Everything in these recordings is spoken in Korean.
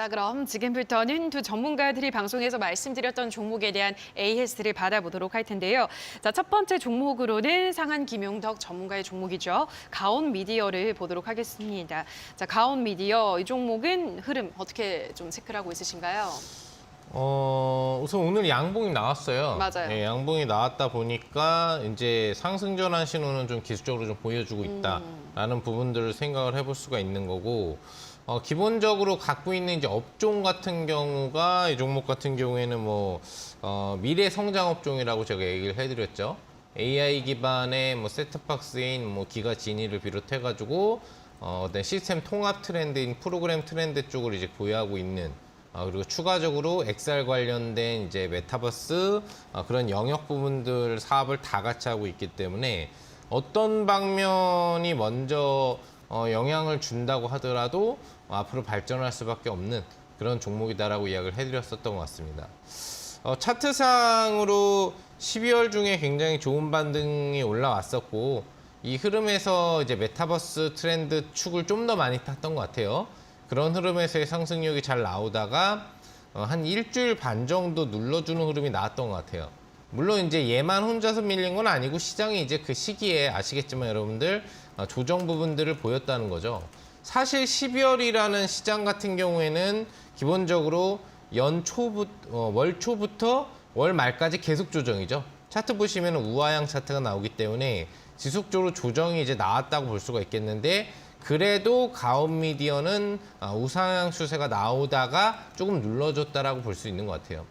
자, 그럼 지금부터는 두 전문가들이 방송에서 말씀드렸던 종목에 대한 AS를 받아보도록 할 텐데요. 자, 첫 번째 종목으로는 상한 김용덕 전문가의 종목이죠. 가온 미디어를 보도록 하겠습니다. 자, 가온 미디어 이 종목은 흐름 어떻게 좀 체크를 하고 있으신가요? 어, 우선 오늘 양봉이 나왔어요. 맞아요. 예, 양봉이 나왔다 보니까 이제 상승 전환 신호는 좀 기술적으로 좀 보여주고 있다라는 부분들을 생각을 해볼 수가 있는 거고, 어, 기본적으로 갖고 있는 이제 업종 같은 경우가 이 종목 같은 경우에는 뭐 어, 미래 성장 업종이라고 제가 얘기를 해드렸죠. AI 기반의 뭐 세트박스인 뭐 기가 진위를 비롯해가지고 어, 어떤 시스템 통합 트렌드인 프로그램 트렌드 쪽을 이제 보유하고 있는 아, 그리고 추가적으로 XR 관련된 이제 메타버스 아, 그런 영역 부분들 사업을 다 같이 하고 있기 때문에 어떤 방면이 먼저 어, 영향을 준다고 하더라도 어, 앞으로 발전할 수밖에 없는 그런 종목이다라고 이야기를 해드렸었던 것 같습니다. 어, 차트상으로 12월 중에 굉장히 좋은 반등이 올라왔었고 이 흐름에서 이제 메타버스 트렌드 축을 좀 더 많이 탔던 것 같아요. 그런 흐름에서의 상승력이 잘 나오다가 어, 한 일주일 반 정도 눌러주는 흐름이 나왔던 것 같아요. 물론 이제 얘만 혼자서 밀린 건 아니고 시장이 이제 그 시기에 아시겠지만 여러분들 어, 조정 부분들을 보였다는 거죠. 사실 12월이라는 시장 같은 경우에는 기본적으로 연 초부 어, 월 초부터 월 말까지 계속 조정이죠. 차트 보시면 우하향 차트가 나오기 때문에 지속적으로 조정이 이제 나왔다고 볼 수가 있겠는데 그래도 가온 미디어는 아, 우상향 추세가 나오다가 조금 눌러줬다라고 볼 수 있는 것 같아요.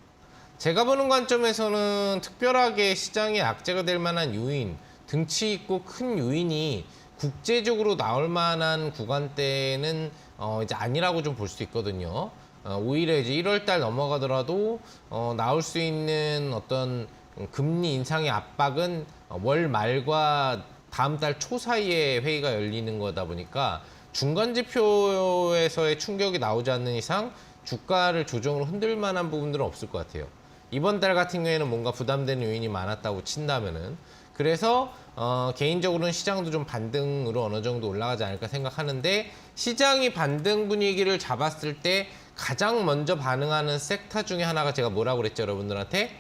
제가 보는 관점에서는 특별하게 시장에 악재가 될 만한 요인, 등치 있고 큰 요인이 국제적으로 나올 만한 구간대는 어, 이제 아니라고 좀 볼 수 있거든요. 어, 오히려 이제 1월 달 넘어가더라도 어, 나올 수 있는 어떤 금리 인상의 압박은 월 말과 다음 달 초 사이에 회의가 열리는 거다 보니까 중간 지표에서의 충격이 나오지 않는 이상 주가를 조정으로 흔들 만한 부분들은 없을 것 같아요. 이번 달 같은 경우에는 뭔가 부담되는 요인이 많았다고 친다면은 그래서 어, 개인적으로는 시장도 좀 반등으로 어느 정도 올라가지 않을까 생각하는데 시장이 반등 분위기를 잡았을 때 가장 먼저 반응하는 섹터 중에 하나가 제가 뭐라고 그랬죠 여러분들한테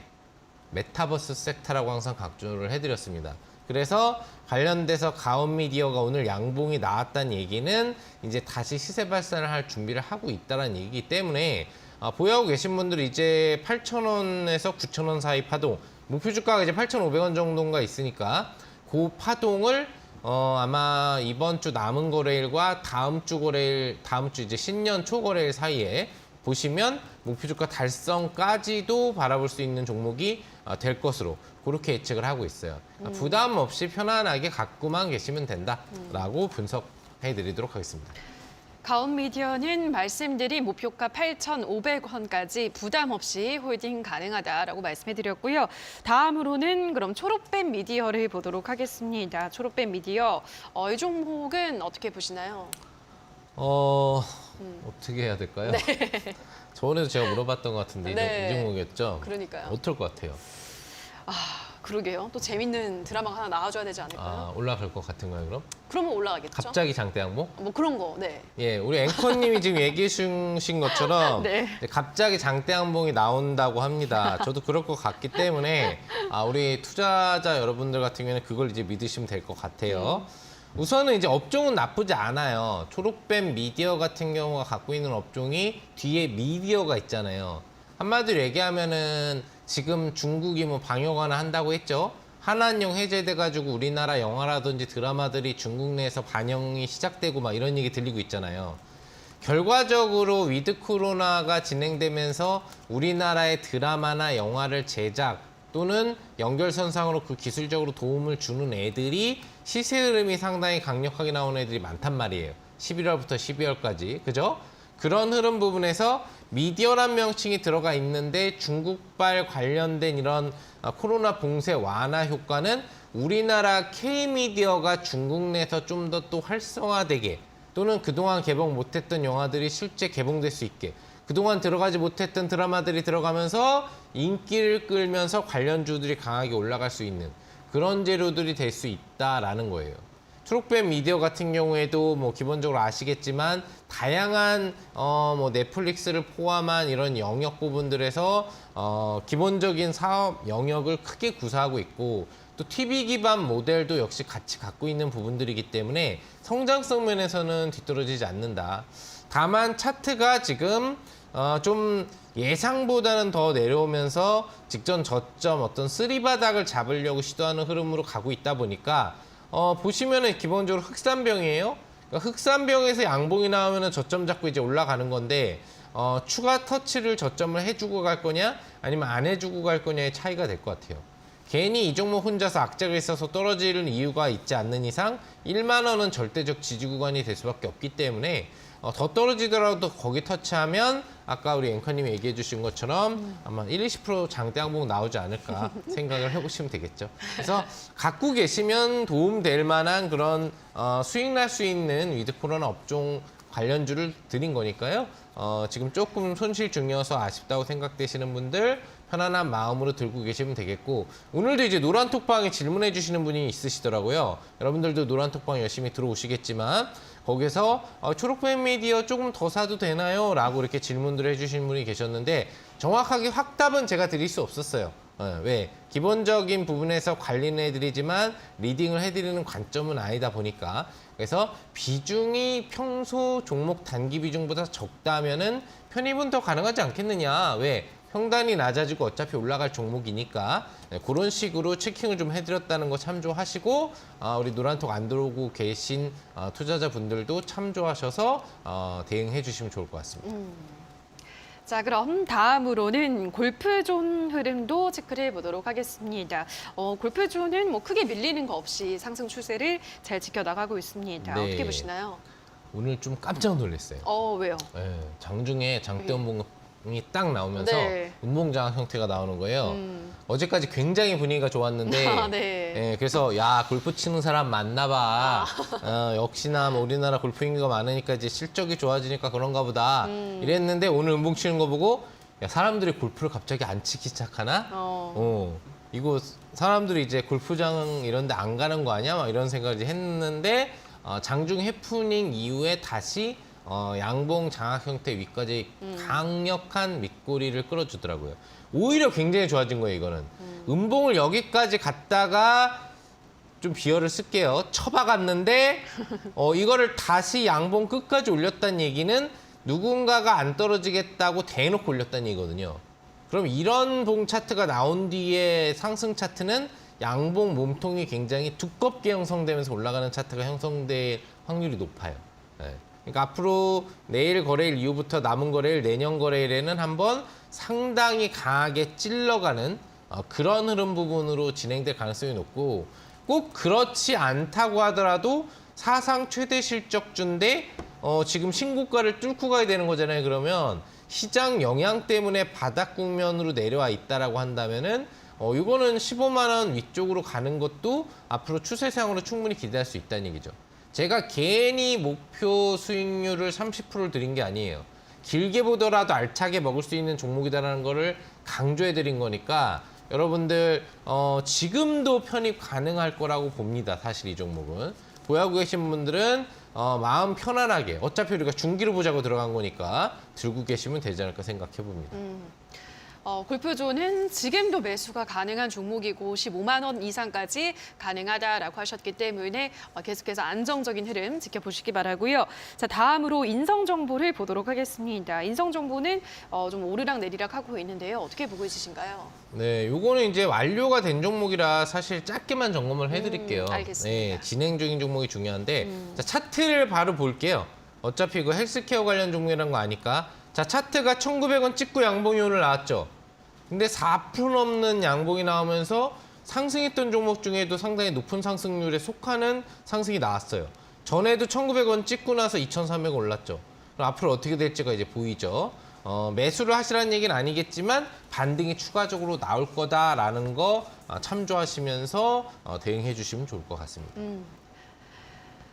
메타버스 섹터라고 항상 강조를 해드렸습니다. 그래서 관련돼서 가온 미디어가 오늘 양봉이 나왔다는 얘기는 이제 다시 시세 발산을 할 준비를 하고 있다는 얘기이기 때문에 아, 보유하고 계신 분들이 이제 8,000원에서 9,000원 사이 파동 목표 주가가 이제 8,500원 정도인가 있으니까 그 파동을 어, 아마 이번 주 남은 거래일과 다음 주 거래일, 다음 주 이제 신년 초 거래일 사이에 보시면 목표 주가 달성까지도 바라볼 수 있는 종목이 어, 될 것으로 그렇게 예측을 하고 있어요. 그러니까 부담 없이 편안하게 갖고만 계시면 된다라고 분석해 드리도록 하겠습니다. 가온 미디어는 말씀드린 목표가 8,500원까지 부담 없이 홀딩 가능하다라고 말씀해드렸고요. 다음으로는 그럼 초록뱀 미디어를 보도록 하겠습니다. 초록뱀 미디어 어, 이 종목은 어떻게 보시나요? 어 어떻게 해야 될까요? 저번에도 제가 물어봤던 것 같은데 이 종- 네. 이 종목이었죠. 그러니까요. 어떨 것 같아요? 아 그러게요. 또 재밌는 드라마가 하나 나와줘야 되지 아 않을까요? 올라갈 것 같은가요 그럼? 그러면 올라가겠죠. 갑자기 장대양봉? 뭐 그런 거, 네. 예, 우리 앵커님이 지금 얘기해 주신 것처럼 네. 이제 갑자기 장대양봉이 나온다고 합니다. 저도 그럴 것 같기 때문에 아, 우리 투자자 여러분들 같은 경우에는 그걸 이제 믿으시면 될 것 같아요. 우선은 이제 업종은 나쁘지 않아요. 초록뱀 미디어 같은 경우가 갖고 있는 업종이 뒤에 미디어가 있잖아요. 한마디로 얘기하면은 지금 중국이 뭐 방역완화 한다고 했죠. 한한령 해제돼가지고 우리나라 영화라든지 드라마들이 중국 내에서 반영이 시작되고 막 이런 얘기 들리고 있잖아요. 결과적으로 위드 코로나가 진행되면서 우리나라의 드라마나 영화를 제작 또는 연결선상으로 그 기술적으로 도움을 주는 애들이 시세 흐름이 상당히 강력하게 나오는 애들이 많단 말이에요. 11월부터 12월까지. 그죠? 그런 흐름 부분에서 미디어란 명칭이 들어가 있는데 중국발 관련된 이런 아, 코로나 봉쇄 완화 효과는 우리나라 K미디어가 중국 내에서 좀 더 또 활성화되게 또는 그동안 개봉 못했던 영화들이 실제 개봉될 수 있게 그동안 들어가지 못했던 드라마들이 들어가면서 인기를 끌면서 관련주들이 강하게 올라갈 수 있는 그런 재료들이 될 수 있다라는 거예요. 트롯뱀 미디어 같은 경우에도 뭐 기본적으로 아시겠지만 다양한 어 뭐 넷플릭스를 포함한 이런 영역 부분들에서 어 기본적인 사업 영역을 크게 구사하고 있고 또 TV 기반 모델도 역시 같이 갖고 있는 부분들이기 때문에 성장성 면에서는 뒤떨어지지 않는다. 다만 차트가 지금 어, 좀 예상보다는 더 내려오면서 직전 저점 어떤 쓰리바닥을 잡으려고 시도하는 흐름으로 가고 있다 보니까 어, 보시면은 기본적으로 흑산병이에요. 그러니까 흑산병에서 양봉이 나오면은 저점 잡고 이제 올라가는 건데 어, 추가 터치를 저점을 해주고 갈 거냐 아니면 안 해주고 갈 거냐의 차이가 될 것 같아요. 괜히 이 종목 혼자서 악재가 있어서 떨어지는 이유가 있지 않는 이상 1만 원은 절대적 지지 구간이 될 수밖에 없기 때문에 어, 더 떨어지더라도 거기 터치하면 아까 우리 앵커님이 얘기해 주신 것처럼 아마 1, 20% 장대 항목 나오지 않을까 생각을 해보시면 되겠죠. 그래서 갖고 계시면 도움될 만한 그런 어, 수익 날 수 있는 위드 코로나 업종 관련주를 드린 거니까요. 어, 지금 조금 손실 중이어서 아쉽다고 생각되시는 분들 편안한 마음으로 들고 계시면 되겠고 오늘도 이제 노란톡방에 질문해 주시는 분이 있으시더라고요. 여러분들도 노란톡방 열심히 들어오시겠지만 거기서 어, 초록펜 미디어 조금 더 사도 되나요? 라고 이렇게 질문들을 해주신 분이 계셨는데 정확하게 확답은 제가 드릴 수 없었어요. 어, 왜? 기본적인 부분에서 관리는 해드리지만 리딩을 해드리는 관점은 아니다 보니까 그래서 비중이 평소 종목 단기 비중보다 적다면은 편입은 더 가능하지 않겠느냐? 왜? 평단이 낮아지고 어차피 올라갈 종목이니까 네, 그런 식으로 체킹을 좀 해드렸다는 거 참조하시고 아, 우리 노란톡 안 들어오고 계신 어, 투자자분들도 참조하셔서 어, 대응해 주시면 좋을 것 같습니다. 자, 그럼 다음으로는 골프존 흐름도 체크를 해보도록 하겠습니다. 어, 골프존은 뭐 크게 밀리는 거 없이 상승 추세를 잘 지켜나가고 있습니다. 네. 어떻게 보시나요? 오늘 좀 깜짝 놀랐어요. 어, 왜요? 예, 장중에 장대 음봉이 딱 나오면서 네. 음봉장 형태가 나오는 거예요. 음. 어제까지 굉장히 분위기가 좋았는데 아, 네. 예, 그래서 야 골프 치는 사람 많나 봐. 어, 역시나 뭐 우리나라 골프 인구가 많으니까 이제 실적이 좋아지니까 그런가 보다. 음. 이랬는데 오늘 음봉 치는 거 보고 야 사람들이 골프를 갑자기 안 치기 시작하나? 어. 어, 이거 사람들이 이제 골프장 이런 데 안 가는 거 아니야? 막 이런 생각을 했는데 어, 장중 해프닝 이후에 다시 어, 양봉 장악 형태 위까지 강력한 밑꼬리를 끌어주더라고요. 오히려 굉장히 좋아진 거예요, 이거는. 음. 봉을 여기까지 갔다가 좀 비열을 쓸게요. 쳐박았는데 어, 이거를 다시 양봉 끝까지 올렸다는 얘기는 누군가가 안 떨어지겠다고 대놓고 올렸다는 얘기거든요. 그럼 이런 봉 차트가 나온 뒤에 상승 차트는 양봉 몸통이 굉장히 두껍게 형성되면서 올라가는 차트가 형성될 확률이 높아요. 네. 그러니까 앞으로 내일 거래일 이후부터 남은 거래일, 내년 거래일에는 한번 상당히 강하게 찔러가는 어, 그런 흐름 부분으로 진행될 가능성이 높고 꼭 그렇지 않다고 하더라도 사상 최대 실적주인데 어, 지금 신고가를 뚫고 가야 되는 거잖아요. 그러면 시장 영향 때문에 바닥 국면으로 내려와 있다라고 한다면은 어, 이거는 15만 원 위쪽으로 가는 것도 앞으로 추세상으로 충분히 기대할 수 있다는 얘기죠. 제가 괜히 목표 수익률을 30%를 드린 게 아니에요. 길게 보더라도 알차게 먹을 수 있는 종목이다라는 거를 강조해 드린 거니까 여러분들 어, 지금도 편입 가능할 거라고 봅니다. 사실 이 종목은 보유하고 계신 분들은 어, 마음 편안하게 어차피 우리가 중기로 보자고 들어간 거니까 들고 계시면 되지 않을까 생각해 봅니다. 어, 골프존은 지금도 매수가 가능한 종목이고 15만 원 이상까지 가능하다라고 하셨기 때문에 어, 계속해서 안정적인 흐름 지켜보시기 바라고요. 자 다음으로 인성 정보를 보도록 하겠습니다. 인성 정보는 어, 좀 오르락 내리락 하고 있는데요. 어떻게 보고 있으신가요? 네, 요거는 이제 완료가 된 종목이라 사실 짧게만 점검을 해드릴게요. 음, 알겠습니다. 음. 네, 진행 중인 종목이 중요한데 자, 차트를 바로 볼게요. 어차피 이거 헬스케어 관련 종목이라는 거 아니까. 자, 차트가 1,900원 찍고 양봉이 오늘 나왔죠. 근데 4% 넘는 양봉이 나오면서 상승했던 종목 중에도 상당히 높은 상승률에 속하는 상승이 나왔어요. 전에도 1,900원 찍고 나서 2,300원 올랐죠. 그럼 앞으로 어떻게 될지가 이제 보이죠. 어, 매수를 하시라는 얘기는 아니겠지만 반등이 추가적으로 나올 거다라는 거 어, 참조하시면서 어, 대응해 주시면 좋을 것 같습니다.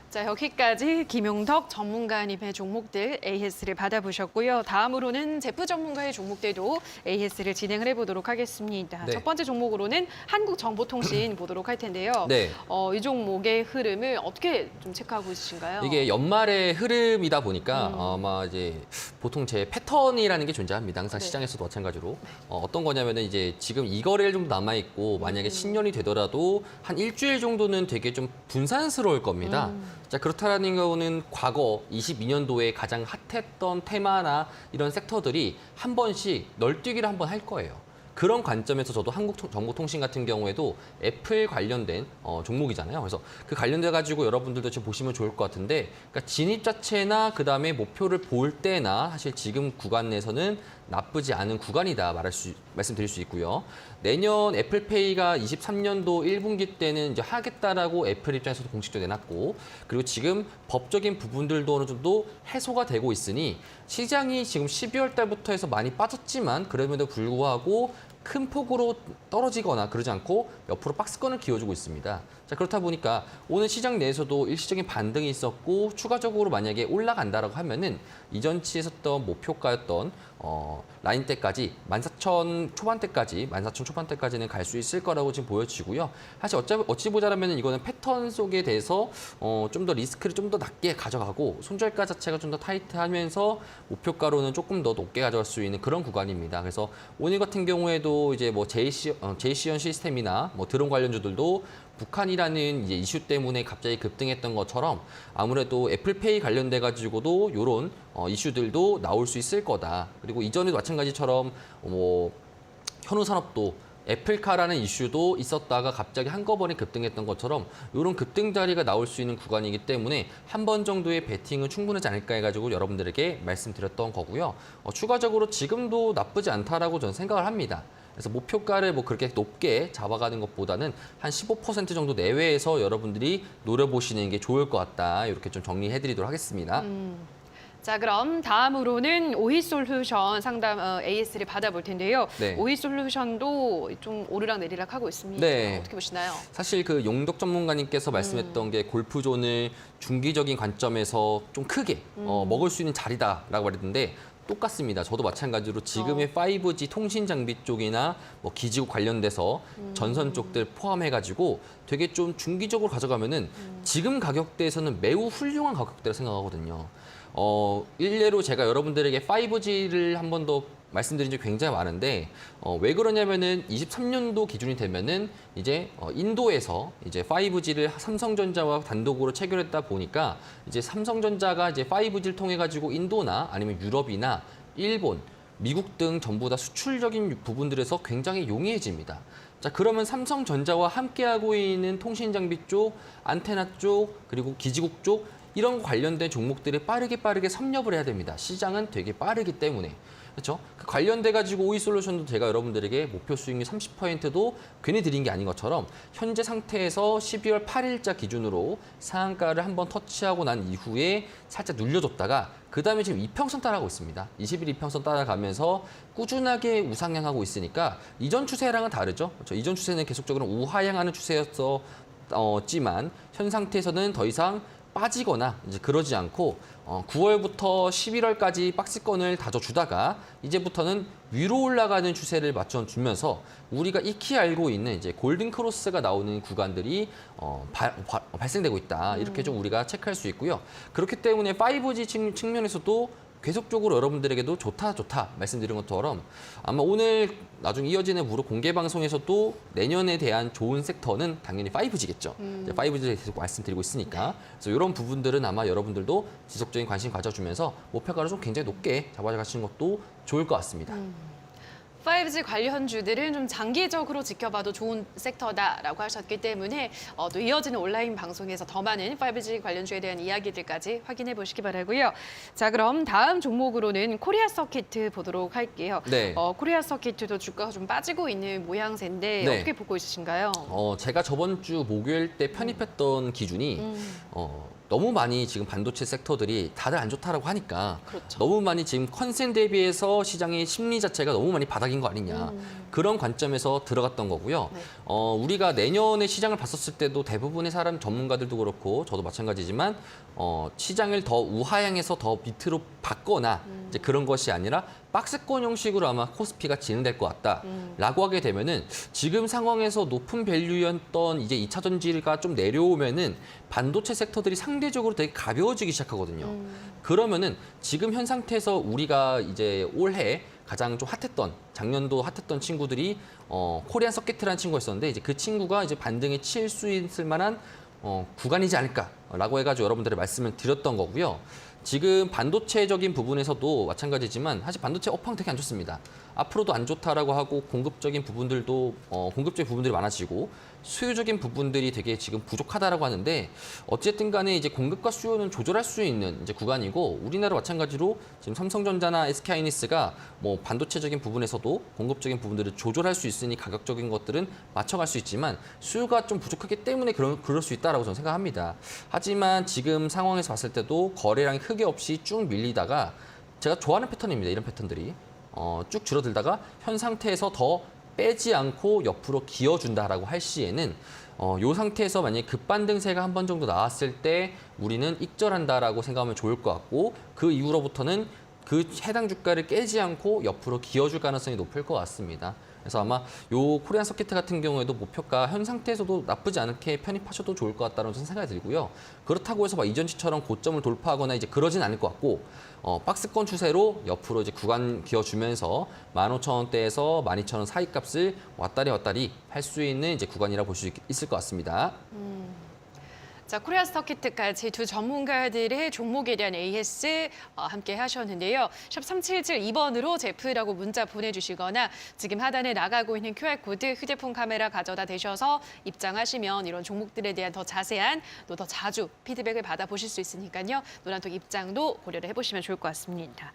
자, 여기까지 김용덕 전문가님의 종목들 AS를 받아보셨고요. 다음으로는 제프 전문가의 종목들도 AS를 진행을 해보도록 하겠습니다. 네. 첫 번째 종목으로는 한국정보통신 보도록 할 텐데요. 네. 어, 이 종목의 흐름을 어떻게 좀 체크하고 있으신가요? 이게 연말의 흐름이다 보니까 음. 아마 이제 보통 제 패턴이라는 게 존재합니다. 항상 네. 시장에서도 마찬가지로 어, 어떤 거냐면은 이제 지금 이 거래일 정도 남아 있고 음. 만약에 신년이 되더라도 한 일주일 정도는 되게 좀 분산스러울 겁니다. 음. 자 그렇다라는 경우는 과거 22년도에 가장 핫했던 테마나 이런 섹터들이 한 번씩 널뛰기를 한 번 할 거예요. 그런 관점에서 저도 한국정보통신 같은 경우에도 애플 관련된 어, 종목이잖아요. 그래서 그 관련돼 가지고 여러분들도 좀 보시면 좋을 것 같은데, 그러니까 진입 자체나 그 다음에 목표를 볼 때나 사실 지금 구간 내에서는 나쁘지 않은 구간이다 말할 수 말씀드릴 수 있고요. 내년 애플페이가 23년도 1분기 때는 이제 하겠다라고 애플 입장에서도 공식적으로 내놨고, 그리고 지금 법적인 부분들도 어느 정도 해소가 되고 있으니 시장이 지금 12월 달부터 해서 많이 빠졌지만 그럼에도 불구하고 큰 폭으로 떨어지거나 그러지 않고 옆으로 박스권을 기어주고 있습니다. 자 그렇다 보니까 오늘 시장 내에서도 일시적인 반등이 있었고 추가적으로 만약에 올라간다라고 하면은 이전치에 섰던 목표가였던 어, 라인 때까지 14,000 초반대까지 14,000 초반대까지는 갈 수 있을 거라고 지금 보여지고요. 사실 어찌, 어찌 보자라면 이거는 패턴 속에 대해서 어, 좀 더 리스크를 좀 더 낮게 가져가고 손절가 자체가 좀 더 타이트하면서 목표가로는 조금 더 높게 가져갈 수 있는 그런 구간입니다. 그래서 오늘 같은 경우에도 이제 뭐 JC, 어, JC연 시스템이나 뭐 드론 관련주들도 북한이라는 이제 이슈 때문에 갑자기 급등했던 것처럼 아무래도 애플페이 관련돼 가지고도 이런 어, 이슈들도 나올 수 있을 거다. 그리고 이전에도 마찬가지처럼 뭐 현우 산업도 애플카라는 이슈도 있었다가 갑자기 한꺼번에 급등했던 것처럼 이런 급등 자리가 나올 수 있는 구간이기 때문에 한 번 정도의 베팅은 충분하지 않을까 해가지고 여러분들에게 말씀드렸던 거고요. 어, 추가적으로 지금도 나쁘지 않다라고 저는 생각을 합니다. 그래서 목표가를 뭐 그렇게 높게 잡아가는 것보다는 한 15% 정도 내외에서 여러분들이 노려보시는 게 좋을 것 같다. 이렇게 좀 정리해드리도록 하겠습니다. 자, 그럼 다음으로는 오히솔루션 상담 어, AS를 받아볼 텐데요. 네. 오히솔루션도 좀 오르락 내리락 하고 있습니다. 네. 어떻게 보시나요? 사실 그 용덕 전문가님께서 말씀했던 게 골프존을 중기적인 관점에서 좀 크게 어, 먹을 수 있는 자리다라고 말했는데 똑같습니다. 저도 마찬가지로 지금의 5G 통신 장비 쪽이나 뭐 기지국 관련돼서 전선 쪽들 포함해가지고 되게 좀 중기적으로 가져가면은 지금 가격대에서는 매우 훌륭한 가격대라 생각하거든요. 어, 일례로 제가 여러분들에게 5G를 한 번 더 말씀드린 적이 굉장히 많은데 어, 왜 그러냐면은 23년도 기준이 되면은 이제 어, 인도에서 이제 5G를 삼성전자와 단독으로 체결했다 보니까 이제 삼성전자가 이제 5G를 통해 가지고 인도나 아니면 유럽이나 일본, 미국 등 전부 다 수출적인 부분들에서 굉장히 용이해집니다. 자, 그러면 삼성전자와 함께하고 있는 통신 장비 쪽, 안테나 쪽, 그리고 기지국 쪽 이런 관련된 종목들이 빠르게 빠르게 섭렵을 해야 됩니다. 시장은 되게 빠르기 때문에. 그렇죠? 그 관련돼 가지고 오이 솔루션도 제가 여러분들에게 목표 수익률 30%도 괜히 드린 게 아닌 것처럼 현재 상태에서 12월 8일자 기준으로 상한가를 한번 터치하고 난 이후에 살짝 눌려줬다가 그 다음에 지금 이평선 따라가고 있습니다. 21 이평선 따라가면서 꾸준하게 우상향하고 있으니까 이전 추세랑은 다르죠. 그렇죠? 이전 추세는 계속적으로 우하향하는 추세였었지만 현 상태에서는 더 이상 빠지거나 이제 그러지 않고 어, 9월부터 11월까지 박스권을 다져주다가 이제부터는 위로 올라가는 추세를 맞춰주면서 우리가 익히 알고 있는 이제 골든 크로스가 나오는 구간들이 어, 발, 발- 발생되고 있다 이렇게 좀 우리가 체크할 수 있고요. 그렇기 때문에 5G 측- 측면에서도 계속적으로 여러분들에게도 좋다 좋다 말씀드린 것처럼 아마 오늘 나중에 이어지는 무료 공개 방송에서도 내년에 대한 좋은 섹터는 당연히 5G겠죠. 5G 계속 말씀드리고 있으니까 그래서 이런 부분들은 아마 여러분들도 지속적인 관심 가져주면서 목표가를 좀 굉장히 높게 잡아가시는 것도 좋을 것 같습니다. 5G 관련 주들은 좀 장기적으로 지켜봐도 좋은 섹터다라고 하셨기 때문에 어, 또 이어지는 온라인 방송에서 더 많은 5G 관련주에 대한 이야기들까지 확인해 보시기 바라고요. 자, 그럼 다음 종목으로는 코리아 서키트 보도록 할게요. 네. 어, 코리아 서키트도 주가가 좀 빠지고 있는 모양새인데 네. 어떻게 보고 있으신가요? 어, 제가 저번 주 목요일 때 편입했던 기준이 음. 어, 너무 많이 지금 반도체 섹터들이 다들 안 좋다라고 하니까 그렇죠. 너무 많이 지금 컨센 대비해서 시장의 심리 자체가 너무 많이 바닥인 거 아니냐 그런 관점에서 들어갔던 거고요. 네. 어, 우리가 내년에 시장을 봤었을 때도 대부분의 사람 전문가들도 그렇고 저도 마찬가지지만 어, 시장을 더 우하향해서 더 밑으로 받거나 이제 그런 것이 아니라 박스권 형식으로 아마 코스피가 진행될 것 같다라고 하게 되면은 지금 상황에서 높은 밸류였던 이제 2차 전지가 좀 내려오면은 반도체 섹터들이 상대적으로 되게 가벼워지기 시작하거든요. 그러면은 지금 현 상태에서 우리가 이제 올해 가장 좀 핫했던 작년도 핫했던 친구들이 어 코리안 서킷이라는 친구가 있었는데 이제 그 친구가 이제 반등에 칠 수 있을 만한 어 구간이지 않을까라고 해가지고 여러분들의 말씀을 드렸던 거고요. 지금 반도체적인 부분에서도 마찬가지지만 사실 반도체 업황 되게 안 좋습니다. 앞으로도 안 좋다라고 하고 공급적인 부분들도 어, 공급적인 부분들이 많아지고 수요적인 부분들이 되게 지금 부족하다라고 하는데 어쨌든 간에 이제 공급과 수요는 조절할 수 있는 이제 구간이고 우리나라 마찬가지로 지금 삼성전자나 SK하이니스가 뭐 반도체적인 부분에서도 공급적인 부분들을 조절할 수 있으니 가격적인 것들은 맞춰갈 수 있지만 수요가 좀 부족하기 때문에 그런 그럴 수 있다라고 저는 생각합니다. 하지만 지금 상황에서 봤을 때도 거래량이 크게 없이 쭉 밀리다가 제가 좋아하는 패턴입니다. 이런 패턴들이 어, 쭉 줄어들다가 현 상태에서 더 빼지 않고 옆으로 기어준다라고 할 시에는 어, 요 상태에서 만약에 급반등세가 한 번 정도 나왔을 때 우리는 익절한다라고 생각하면 좋을 것 같고 그 이후로부터는 그 해당 주가를 깨지 않고 옆으로 기어줄 가능성이 높을 것 같습니다. 그래서 아마 요 코리안 서킷 같은 경우에도 목표가 현 상태에서도 나쁘지 않게 편입하셔도 좋을 것 같다는 생각이 들고요. 그렇다고 해서 막 이전치처럼 고점을 돌파하거나 이제 그러진 않을 것 같고 어, 박스권 추세로 옆으로 이제 구간 기어주면서 15,000원대에서 12,000원 사이 값을 왔다리 왔다리 할 수 있는 이제 구간이라 볼 수 있을 것 같습니다. 자, 코리아 스토키트까지 두 전문가들의 종목에 대한 AS 어, 함께 하셨는데요. 샵 3772번으로 제프라고 문자 보내주시거나 지금 하단에 나가고 있는 QR코드 휴대폰 카메라 가져다 대셔서 입장하시면 이런 종목들에 대한 더 자세한 또 더 자주 피드백을 받아보실 수 있으니까요. 노란톡 입장도 고려를 해보시면 좋을 것 같습니다.